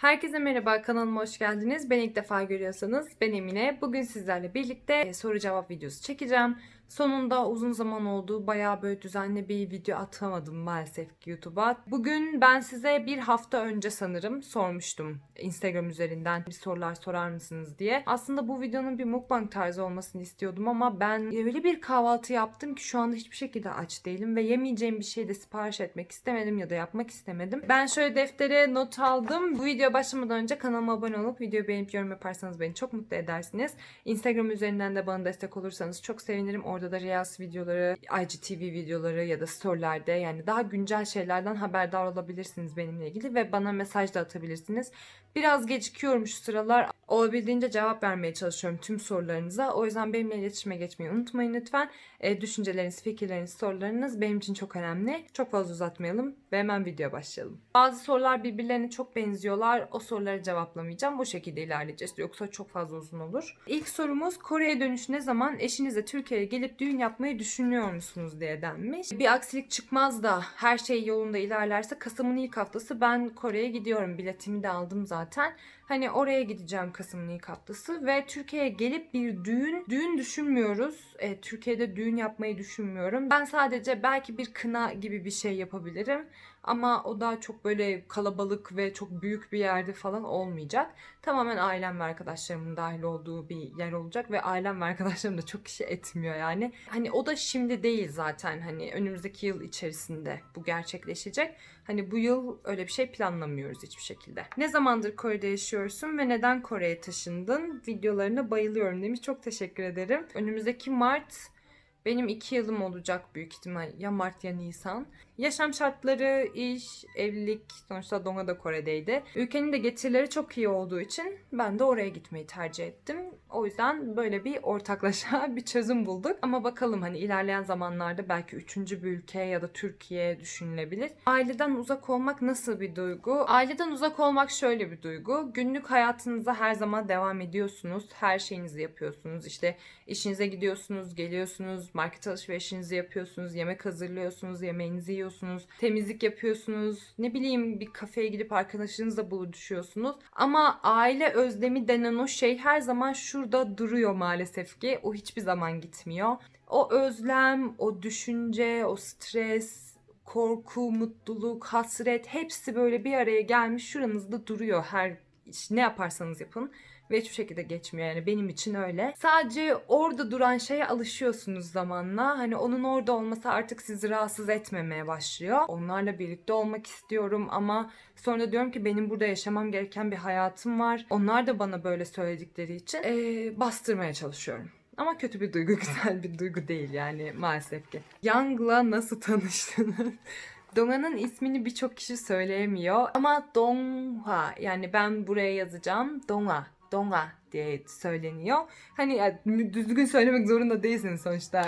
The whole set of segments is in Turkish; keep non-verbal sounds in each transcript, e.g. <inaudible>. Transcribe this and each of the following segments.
Herkese merhaba, kanalıma hoş geldiniz. Beni ilk defa görüyorsanız ben Emine. Bugün sizlerle birlikte e, soru cevap videosu çekeceğim. Sonunda uzun zaman oldu. Bayağı böyle düzenli bir video atamadım maalesef ki YouTube'a. Bugün ben size bir hafta önce sanırım sormuştum Instagram üzerinden bir sorular sorar mısınız diye. Aslında bu videonun bir mukbang tarzı olmasını istiyordum ama ben öyle bir kahvaltı yaptım ki şu anda hiçbir şekilde aç değilim ve yemeyeceğim bir şey de sipariş etmek istemedim ya da yapmak istemedim. Ben şöyle deftere not aldım. Bu video başlamadan önce kanalıma abone olup videoyu beğenip yorum yaparsanız beni çok mutlu edersiniz. Instagram üzerinden de bana destek olursanız çok sevinirim. Orada da Reels videoları, IGTV videoları ya da storylerde yani daha güncel şeylerden haberdar olabilirsiniz benimle ilgili ve bana mesaj da atabilirsiniz. Biraz gecikiyorum şu sıralar. Olabildiğince cevap vermeye çalışıyorum tüm sorularınıza. O yüzden benimle iletişime geçmeyi unutmayın lütfen. E, düşünceleriniz, fikirleriniz, sorularınız benim için çok önemli. Çok fazla uzatmayalım ve hemen videoya başlayalım. Bazı sorular birbirlerine çok benziyorlar. O soruları cevaplamayacağım. Bu şekilde ilerleyeceğiz. Yoksa çok fazla uzun olur. İlk sorumuz Kore'ye dönüş ne zaman eşinizle Türkiye'ye gelip düğün yapmayı düşünüyor musunuz diye denmiş. Bir aksilik çıkmaz da her şey yolunda ilerlerse Kasım'ın ilk haftası ben Kore'ye gidiyorum. Biletimi de aldım zaten. Hani oraya gideceğim Kasım'ın ilk haftası ve Türkiye'ye gelip bir düğün, düğün düşünmüyoruz. E, Türkiye'de düğün yapmayı düşünmüyorum. Ben sadece belki bir kına gibi bir şey yapabilirim. Ama o da çok böyle kalabalık ve çok büyük bir yerde falan olmayacak. Tamamen ailem ve arkadaşlarımın dahil olduğu bir yer olacak ve ailem ve arkadaşlarım da çok kişi etmiyor yani. Hani o da şimdi değil zaten hani önümüzdeki yıl içerisinde bu gerçekleşecek. Hani bu yıl öyle bir şey planlamıyoruz hiçbir şekilde. Ne zamandır Kore'de yaşıyorsun ve neden Kore'ye taşındın? Videolarına bayılıyorum demiş. Çok teşekkür ederim. Önümüzdeki Mart benim iki yılım olacak büyük ihtimal ya Mart ya Nisan. Yaşam şartları, iş, evlilik sonuçta Donga da Kore'deydi. Ülkenin de getirileri çok iyi olduğu için ben de oraya gitmeyi tercih ettim. O yüzden böyle bir ortaklaşa <laughs> bir çözüm bulduk. Ama bakalım hani ilerleyen zamanlarda belki üçüncü bir ülke ya da Türkiye düşünülebilir. Aileden uzak olmak nasıl bir duygu? Aileden uzak olmak şöyle bir duygu. Günlük hayatınıza her zaman devam ediyorsunuz. Her şeyinizi yapıyorsunuz. İşte işinize gidiyorsunuz, geliyorsunuz, market alışverişinizi yapıyorsunuz, yemek hazırlıyorsunuz, yemeğinizi yiyorsunuz, temizlik yapıyorsunuz. Ne bileyim bir kafeye gidip arkadaşınızla buluşuyorsunuz. Ama aile özlemi denen o şey her zaman şurada duruyor maalesef ki. O hiçbir zaman gitmiyor. O özlem, o düşünce, o stres, korku, mutluluk, hasret hepsi böyle bir araya gelmiş şuranızda duruyor her ne yaparsanız yapın ve hiçbir şekilde geçmiyor yani benim için öyle. Sadece orada duran şeye alışıyorsunuz zamanla. Hani onun orada olması artık sizi rahatsız etmemeye başlıyor. Onlarla birlikte olmak istiyorum ama sonra diyorum ki benim burada yaşamam gereken bir hayatım var. Onlar da bana böyle söyledikleri için eee, bastırmaya çalışıyorum. Ama kötü bir duygu, <laughs> güzel bir duygu değil yani maalesef ki. Young'la nasıl tanıştınız? <laughs> Donga'nın ismini birçok kişi söyleyemiyor ama Dongha yani ben buraya yazacağım Donga, Donga diye söyleniyor. Hani düzgün söylemek zorunda değilsiniz sonuçta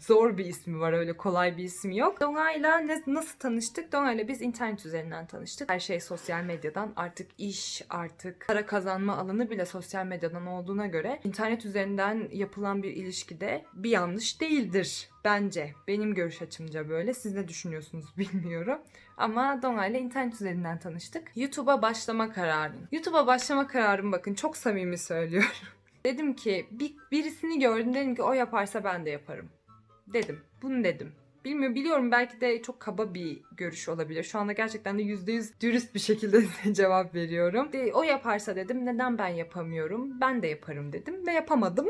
zor bir ismi var öyle kolay bir ismi yok. Donga ile ne- nasıl tanıştık? Donga ile biz internet üzerinden tanıştık. Her şey sosyal medyadan artık iş artık para kazanma alanı bile sosyal medyadan olduğuna göre internet üzerinden yapılan bir ilişkide bir yanlış değildir bence. Benim görüş açımca böyle. Siz ne düşünüyorsunuz <laughs> bilmiyorum. Ama Donga ile internet üzerinden tanıştık. YouTube'a başlama kararım. YouTube'a başlama kararım bakın çok samimi söylüyorum. <laughs> Dedim ki bir, birisini gördüm dedim ki o yaparsa ben de yaparım. Dedim. Bunu dedim. Bilmiyorum biliyorum belki de çok kaba bir görüş olabilir. Şu anda gerçekten de %100 dürüst bir şekilde <laughs> cevap veriyorum. De, o yaparsa dedim neden ben yapamıyorum? Ben de yaparım dedim ve yapamadım.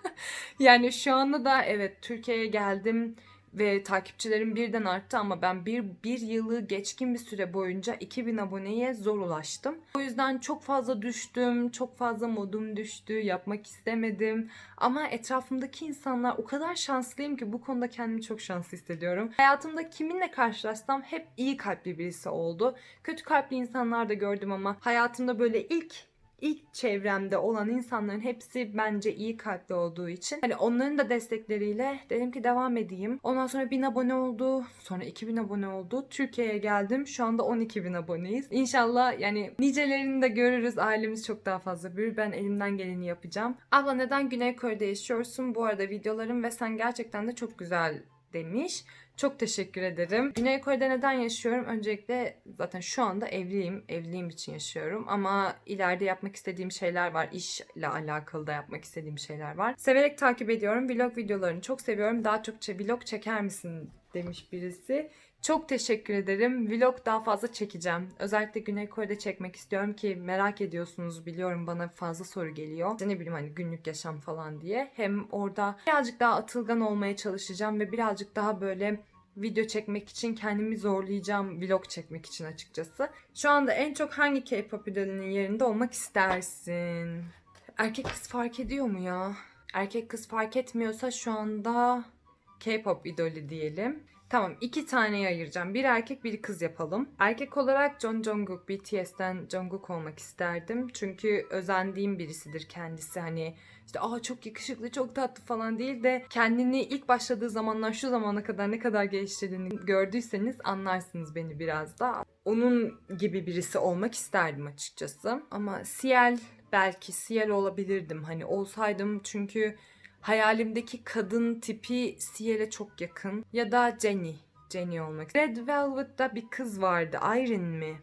<laughs> yani şu anda da evet Türkiye'ye geldim ve takipçilerim birden arttı ama ben bir, bir yılı geçkin bir süre boyunca 2000 aboneye zor ulaştım. O yüzden çok fazla düştüm, çok fazla modum düştü, yapmak istemedim. Ama etrafımdaki insanlar o kadar şanslıyım ki bu konuda kendimi çok şanslı hissediyorum. Hayatımda kiminle karşılaşsam hep iyi kalpli birisi oldu. Kötü kalpli insanlar da gördüm ama hayatımda böyle ilk ilk çevremde olan insanların hepsi bence iyi kalpli olduğu için hani onların da destekleriyle dedim ki devam edeyim. Ondan sonra 1000 abone oldu. Sonra 2000 abone oldu. Türkiye'ye geldim. Şu anda 12 bin aboneyiz. İnşallah yani nicelerini de görürüz. Ailemiz çok daha fazla büyür. Ben elimden geleni yapacağım. Abla neden Güney Kore'de yaşıyorsun? Bu arada videolarım ve sen gerçekten de çok güzel demiş. Çok teşekkür ederim. Güney Kore'de neden yaşıyorum? Öncelikle zaten şu anda evliyim. Evliliğim için yaşıyorum. Ama ileride yapmak istediğim şeyler var. İşle alakalı da yapmak istediğim şeyler var. Severek takip ediyorum. Vlog videolarını çok seviyorum. Daha çok çe- vlog çeker misin demiş birisi. Çok teşekkür ederim. Vlog daha fazla çekeceğim. Özellikle Güney Kore'de çekmek istiyorum ki merak ediyorsunuz biliyorum bana fazla soru geliyor. İşte ne bileyim hani günlük yaşam falan diye. Hem orada birazcık daha atılgan olmaya çalışacağım ve birazcık daha böyle video çekmek için kendimi zorlayacağım vlog çekmek için açıkçası. Şu anda en çok hangi K-pop idolünün yerinde olmak istersin? Erkek kız fark ediyor mu ya? Erkek kız fark etmiyorsa şu anda K-pop idolü diyelim. Tamam iki taneye ayıracağım. Bir erkek bir kız yapalım. Erkek olarak John Jungkook BTS'ten Jungkook olmak isterdim. Çünkü özendiğim birisidir kendisi. Hani işte aa çok yakışıklı çok tatlı falan değil de kendini ilk başladığı zamanlar şu zamana kadar ne kadar geliştirdiğini gördüyseniz anlarsınız beni biraz da. Onun gibi birisi olmak isterdim açıkçası. Ama Ciel belki Ciel olabilirdim. Hani olsaydım çünkü hayalimdeki kadın tipi Ciel'e çok yakın. Ya da Jenny. Jenny olmak. Red Velvet'ta bir kız vardı. Irene mi?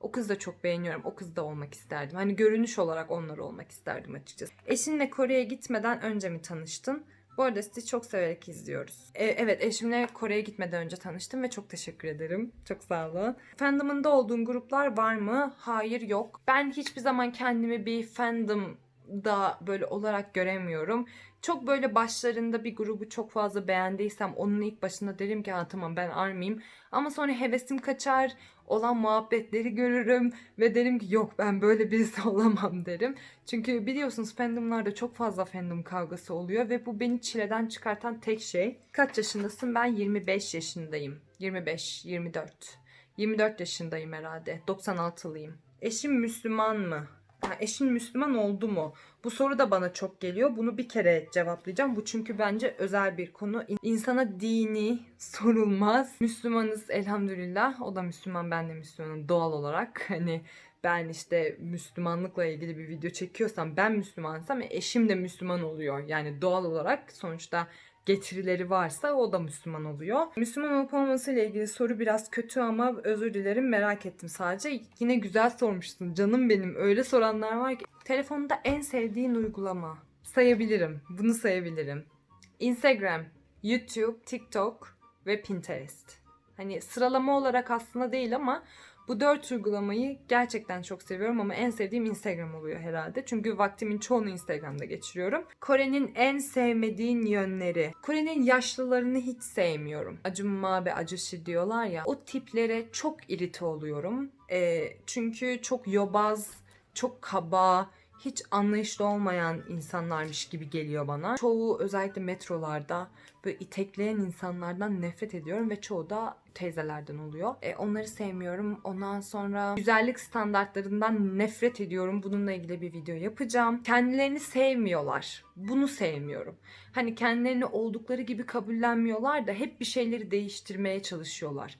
O kızı da çok beğeniyorum. O kız da olmak isterdim. Hani görünüş olarak onlar olmak isterdim açıkçası. Eşinle Kore'ye gitmeden önce mi tanıştın? Bu arada sizi çok severek izliyoruz. E, evet eşimle Kore'ye gitmeden önce tanıştım ve çok teşekkür ederim. Çok sağ olun. Fandom'ında olduğun gruplar var mı? Hayır yok. Ben hiçbir zaman kendimi bir fandom da böyle olarak göremiyorum. Çok böyle başlarında bir grubu çok fazla beğendiysem onun ilk başında derim ki ha tamam ben ARMY'yim. Ama sonra hevesim kaçar, olan muhabbetleri görürüm ve derim ki yok ben böyle birisi <laughs> olamam derim. Çünkü biliyorsunuz fandomlarda çok fazla fandom kavgası oluyor ve bu beni çileden çıkartan tek şey. Kaç yaşındasın? Ben 25 yaşındayım. 25, 24. 24 yaşındayım herhalde. 96'lıyım. Eşim Müslüman mı? Ha, eşin Müslüman oldu mu? Bu soru da bana çok geliyor. Bunu bir kere cevaplayacağım. Bu çünkü bence özel bir konu. İn- İnsana dini sorulmaz. Müslümanız elhamdülillah. O da Müslüman, ben de Müslümanım doğal olarak. <laughs> Hani ben işte Müslümanlıkla ilgili bir video çekiyorsam ben Müslümansam e, eşim de Müslüman oluyor. Yani doğal olarak sonuçta getirileri varsa o da Müslüman oluyor. Müslüman olup olması ile ilgili soru biraz kötü ama özür dilerim merak ettim sadece. Yine güzel sormuşsun canım benim. Öyle soranlar var ki. Telefonda en sevdiğin uygulama. Sayabilirim. Bunu sayabilirim. Instagram, YouTube, TikTok ve Pinterest. Hani sıralama olarak aslında değil ama bu dört uygulamayı gerçekten çok seviyorum ama en sevdiğim Instagram oluyor herhalde. Çünkü vaktimin çoğunu Instagram'da geçiriyorum. Kore'nin en sevmediğin yönleri. Kore'nin yaşlılarını hiç sevmiyorum. Acunma ve acışı diyorlar ya. O tiplere çok irite oluyorum. Ee, çünkü çok yobaz, çok kaba, hiç anlayışlı olmayan insanlarmış gibi geliyor bana. Çoğu özellikle metrolarda böyle itekleyen insanlardan nefret ediyorum ve çoğu da teyzelerden oluyor. E, onları sevmiyorum. Ondan sonra güzellik standartlarından nefret ediyorum. Bununla ilgili bir video yapacağım. Kendilerini sevmiyorlar. Bunu sevmiyorum. Hani kendilerini oldukları gibi kabullenmiyorlar da hep bir şeyleri değiştirmeye çalışıyorlar.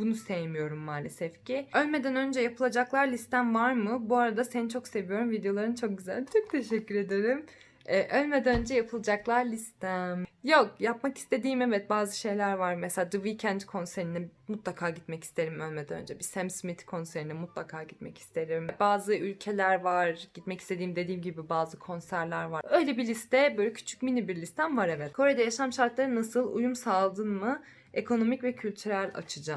Bunu sevmiyorum maalesef ki. Ölmeden önce yapılacaklar listem var mı? Bu arada seni çok seviyorum. Videoların çok güzel. Çok teşekkür ederim. Ee, ölmeden önce yapılacaklar listem. Yok yapmak istediğim evet bazı şeyler var. Mesela The Weeknd konserine mutlaka gitmek isterim ölmeden önce. Bir Sam Smith konserine mutlaka gitmek isterim. Bazı ülkeler var. Gitmek istediğim dediğim gibi bazı konserler var. Öyle bir liste böyle küçük mini bir listem var evet. Kore'de yaşam şartları nasıl? Uyum sağladın mı? Ekonomik ve kültürel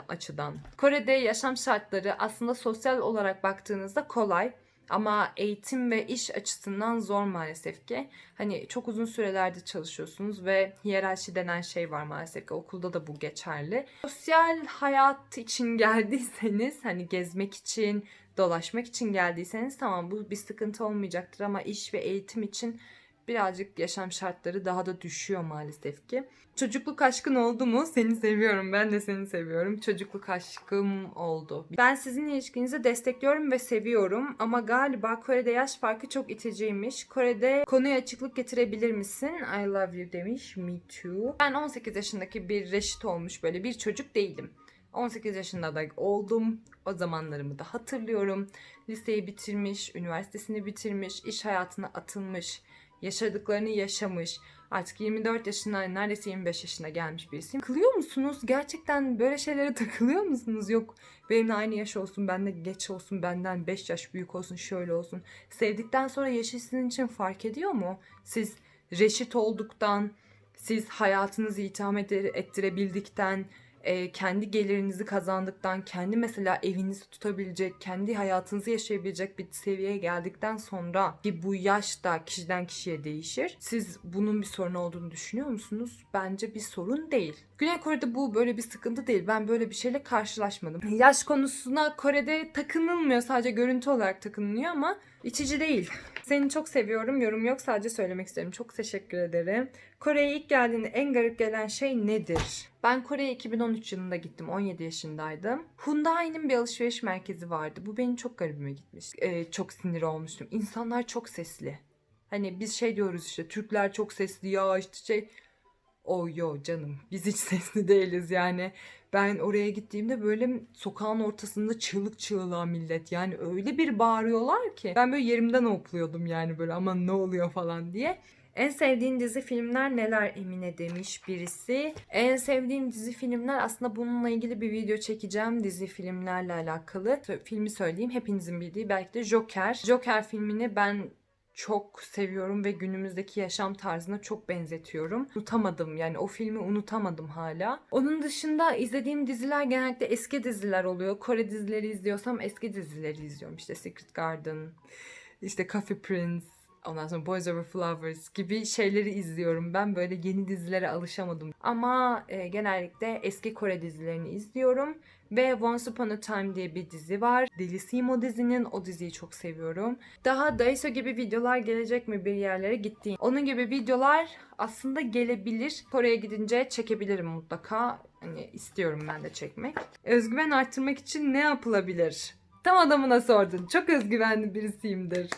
açıdan. Kore'de yaşam şartları aslında sosyal olarak baktığınızda kolay ama eğitim ve iş açısından zor maalesef ki. Hani çok uzun sürelerde çalışıyorsunuz ve hiyerarşi denen şey var maalesef ki okulda da bu geçerli. Sosyal hayat için <laughs> geldiyseniz hani gezmek için, dolaşmak için geldiyseniz tamam bu bir sıkıntı olmayacaktır ama iş ve eğitim için birazcık yaşam şartları daha da düşüyor maalesef ki. Çocukluk aşkın oldu mu? Seni seviyorum. Ben de seni seviyorum. Çocukluk aşkım oldu. Ben sizin ilişkinizi destekliyorum ve seviyorum ama galiba Kore'de yaş farkı çok iticiymiş. Kore'de konuya açıklık getirebilir misin? I love you demiş. Me too. Ben 18 yaşındaki bir reşit olmuş böyle bir çocuk değilim. 18 yaşında da oldum. O zamanlarımı da hatırlıyorum. Liseyi bitirmiş, üniversitesini bitirmiş, iş hayatına atılmış yaşadıklarını yaşamış. Artık 24 yaşına neredeyse 25 yaşına gelmiş birisiyim. Takılıyor musunuz? Gerçekten böyle şeylere <laughs> takılıyor musunuz? Yok benimle aynı yaş olsun, benden geç olsun, benden 5 yaş büyük olsun, şöyle olsun. Sevdikten sonra yaşı sizin için fark ediyor mu? Siz reşit olduktan, siz hayatınızı itham ettirebildikten, e, kendi gelirinizi kazandıktan, kendi mesela evinizi tutabilecek, kendi hayatınızı yaşayabilecek bir seviyeye geldikten sonra ki bu yaş da kişiden kişiye değişir. Siz bunun bir sorun olduğunu düşünüyor musunuz? Bence bir sorun değil. Güney Kore'de bu böyle bir sıkıntı değil. Ben böyle bir şeyle karşılaşmadım. Yaş konusuna Kore'de takınılmıyor. Sadece görüntü olarak takınılıyor ama içici değil. Seni çok seviyorum. Yorum yok. Sadece söylemek isterim. Çok teşekkür ederim. Kore'ye ilk geldiğinde en garip gelen şey nedir? Ben Kore'ye 2013 yılında gittim. 17 yaşındaydım. Hyundai'nin bir alışveriş merkezi vardı. Bu benim çok garibime gitmiş. Ee, çok sinir olmuştum. İnsanlar çok sesli. Hani biz şey diyoruz işte Türkler çok sesli ya işte şey. O yo canım biz hiç sesli değiliz yani. Ben oraya gittiğimde böyle sokağın ortasında çığlık çığlığa millet. Yani öyle bir bağırıyorlar ki. Ben böyle yerimden hopluyordum yani böyle aman ne oluyor falan diye. En sevdiğin dizi filmler neler Emine demiş birisi. En sevdiğim dizi filmler aslında bununla ilgili bir video çekeceğim dizi filmlerle alakalı. Filmi söyleyeyim hepinizin bildiği belki de Joker. Joker filmini ben çok seviyorum ve günümüzdeki yaşam tarzına çok benzetiyorum. Unutamadım yani o filmi unutamadım hala. Onun dışında izlediğim diziler genellikle eski diziler oluyor. Kore dizileri izliyorsam eski dizileri izliyorum. İşte Secret Garden, işte Coffee Prince, Ondan sonra Boys Over Flowers gibi şeyleri izliyorum. Ben böyle yeni dizilere alışamadım. Ama e, genellikle eski Kore dizilerini izliyorum. Ve Once Upon a Time diye bir dizi var. Delisiyim o dizinin. O diziyi çok seviyorum. Daha Daiso gibi videolar gelecek mi bir yerlere gittiğim. Onun gibi videolar aslında gelebilir. Kore'ye gidince çekebilirim mutlaka. Hani istiyorum ben de çekmek. Özgüven arttırmak için ne yapılabilir? Tam adamına sordun. Çok özgüvenli birisiyimdir.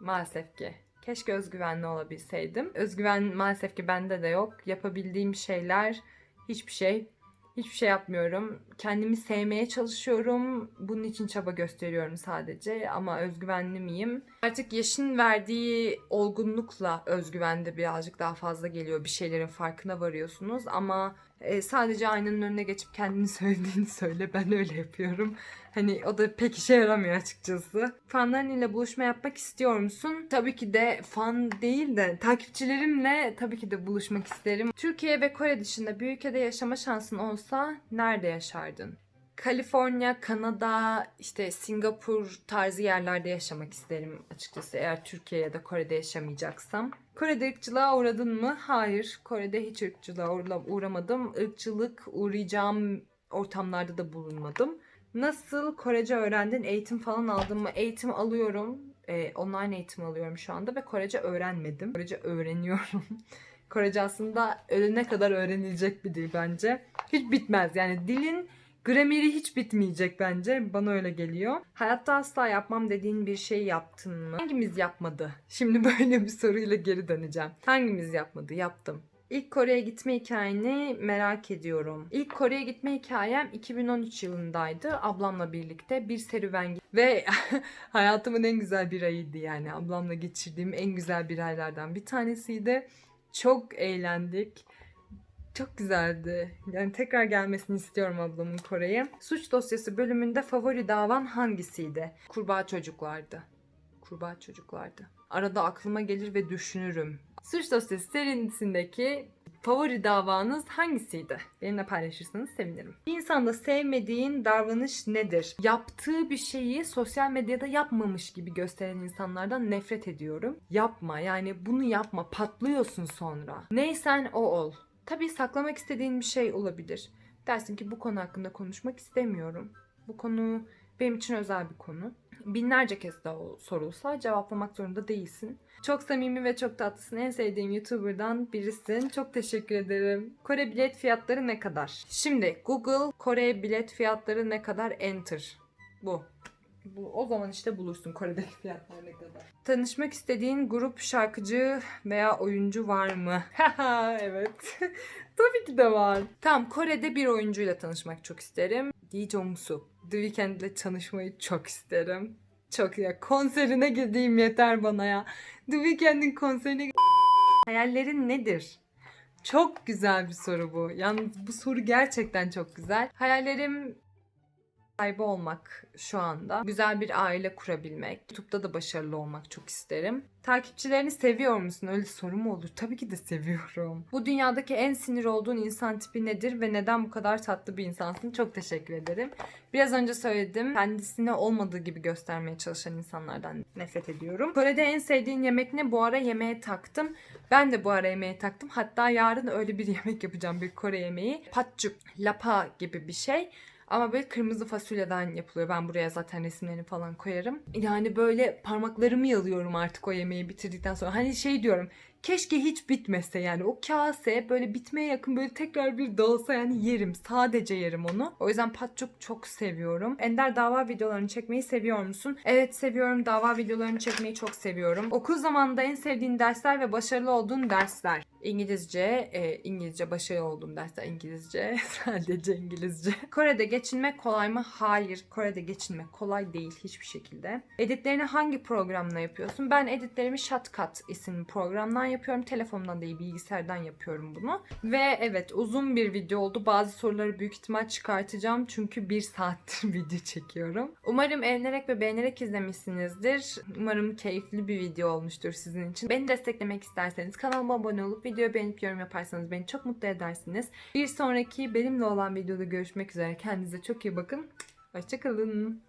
Maalesef ki. Keşke özgüvenli olabilseydim. Özgüven maalesef ki bende de yok. Yapabildiğim şeyler hiçbir şey. Hiçbir şey yapmıyorum. Kendimi sevmeye çalışıyorum. Bunun için çaba gösteriyorum sadece. Ama özgüvenli miyim? Artık yaşın verdiği olgunlukla özgüven de birazcık daha fazla geliyor. Bir şeylerin farkına varıyorsunuz. Ama e, sadece aynanın önüne geçip kendini <laughs> söylediğini söyle. Ben öyle yapıyorum. Hani o da pek işe yaramıyor açıkçası. Fanlarınla buluşma yapmak istiyor musun? Tabii ki de fan değil de takipçilerimle tabii ki de buluşmak isterim. Türkiye ve Kore dışında bir ülkede yaşama şansın olsa nerede yaşardın? Kaliforniya, Kanada, işte Singapur tarzı yerlerde yaşamak isterim açıkçası eğer Türkiye ya da Kore'de yaşamayacaksam. Kore'de ırkçılığa uğradın mı? Hayır. Kore'de hiç ırkçılığa uğra- uğramadım. Irkçılık uğrayacağım ortamlarda da bulunmadım. Nasıl Korece öğrendin? Eğitim falan aldın mı? Eğitim alıyorum. Ee, online eğitim alıyorum şu anda ve Korece öğrenmedim. Korece öğreniyorum. <laughs> Korece aslında ölene kadar öğrenilecek bir dil bence. Hiç bitmez yani dilin grameri hiç bitmeyecek bence. Bana öyle geliyor. Hayatta asla yapmam dediğin bir şey yaptın mı? Hangimiz yapmadı? Şimdi <laughs> böyle bir soruyla geri döneceğim. Hangimiz yapmadı? Yaptım. İlk Kore'ye gitme hikayeni merak ediyorum. İlk Kore'ye gitme hikayem 2013 yılındaydı. Ablamla birlikte bir serüven ve <laughs> hayatımın en güzel bir ayıydı yani. Ablamla geçirdiğim en güzel bir aylardan bir tanesiydi. Çok eğlendik. Çok güzeldi. Yani tekrar gelmesini istiyorum ablamın Kore'ye. Suç dosyası bölümünde favori davan hangisiydi? Kurbağa çocuklardı. Kurbağa çocuklardı. Arada aklıma gelir ve düşünürüm. Suç dosyası serisindeki favori davanız hangisiydi? Benimle paylaşırsanız sevinirim. Bir insanda sevmediğin davranış nedir? Yaptığı bir şeyi sosyal medyada yapmamış gibi gösteren insanlardan nefret ediyorum. Yapma yani bunu yapma patlıyorsun sonra. Neysen o ol. Tabii saklamak istediğin bir şey olabilir. Dersin ki bu konu hakkında konuşmak istemiyorum. Bu konu benim için özel bir konu. Binlerce kez daha sorulsa cevaplamak zorunda değilsin. Çok samimi ve çok tatlısın. En sevdiğim YouTuber'dan birisin. Çok teşekkür ederim. Kore bilet fiyatları ne kadar? Şimdi Google Kore bilet fiyatları ne kadar enter. Bu. Bu, o zaman işte bulursun Kore'deki <laughs> fiyatlar ne kadar. Tanışmak istediğin grup, şarkıcı veya oyuncu var mı? <laughs> Evet. <laughs> Tabii ki de var. Tamam Kore'de bir oyuncuyla tanışmak çok isterim. Lee Jong-suk. The Weeknd ile tanışmayı çok isterim. Çok ya konserine gideyim yeter bana ya. The Weeknd'in konserine Hayallerin nedir? Çok güzel bir soru bu. Yalnız bu soru gerçekten çok güzel. Hayallerim sahibi olmak şu anda. Güzel bir aile kurabilmek. YouTube'da da başarılı olmak çok isterim. Takipçilerini seviyor musun? Öyle soru mu olur? Tabii ki de seviyorum. Bu dünyadaki en sinir olduğun insan tipi nedir ve neden bu kadar tatlı bir insansın? Çok teşekkür ederim. Biraz önce söyledim. Kendisine olmadığı gibi göstermeye çalışan insanlardan nefret ediyorum. Kore'de en sevdiğin yemek ne? Bu ara yemeğe taktım. Ben de bu ara yemeğe taktım. Hatta yarın öyle bir <laughs> yemek yapacağım. Bir Kore yemeği. Patçuk, lapa gibi bir şey. Ama böyle kırmızı fasulyeden yapılıyor. Ben buraya zaten resimlerini falan koyarım. Yani böyle parmaklarımı yalıyorum artık o yemeği bitirdikten sonra. Hani şey diyorum. Keşke hiç bitmese yani. O kase böyle bitmeye yakın böyle tekrar bir dağılsa yani yerim. Sadece yerim onu. O yüzden patçuk çok seviyorum. Ender dava videolarını çekmeyi seviyor musun? Evet seviyorum. Dava videolarını çekmeyi çok seviyorum. Okul zamanında en sevdiğin dersler ve başarılı olduğun dersler. İngilizce, e, İngilizce başarılı olduğum dersler İngilizce, <laughs> sadece İngilizce. Kore'de geçinmek kolay mı? Hayır. Kore'de geçinmek kolay değil hiçbir şekilde. Editlerini hangi programla yapıyorsun? Ben editlerimi Shotcut isimli programdan yapıyorum. Telefondan değil bilgisayardan yapıyorum bunu. Ve evet uzun bir video oldu. Bazı soruları büyük ihtimal çıkartacağım. Çünkü bir saattir <laughs> video çekiyorum. Umarım eğlenerek ve beğenerek izlemişsinizdir. Umarım keyifli bir video olmuştur sizin için. Beni desteklemek isterseniz kanalıma abone olup videoyu beğenip yorum yaparsanız beni çok mutlu edersiniz. Bir sonraki benimle olan videoda görüşmek üzere. Kendinize çok iyi bakın. Hoşçakalın.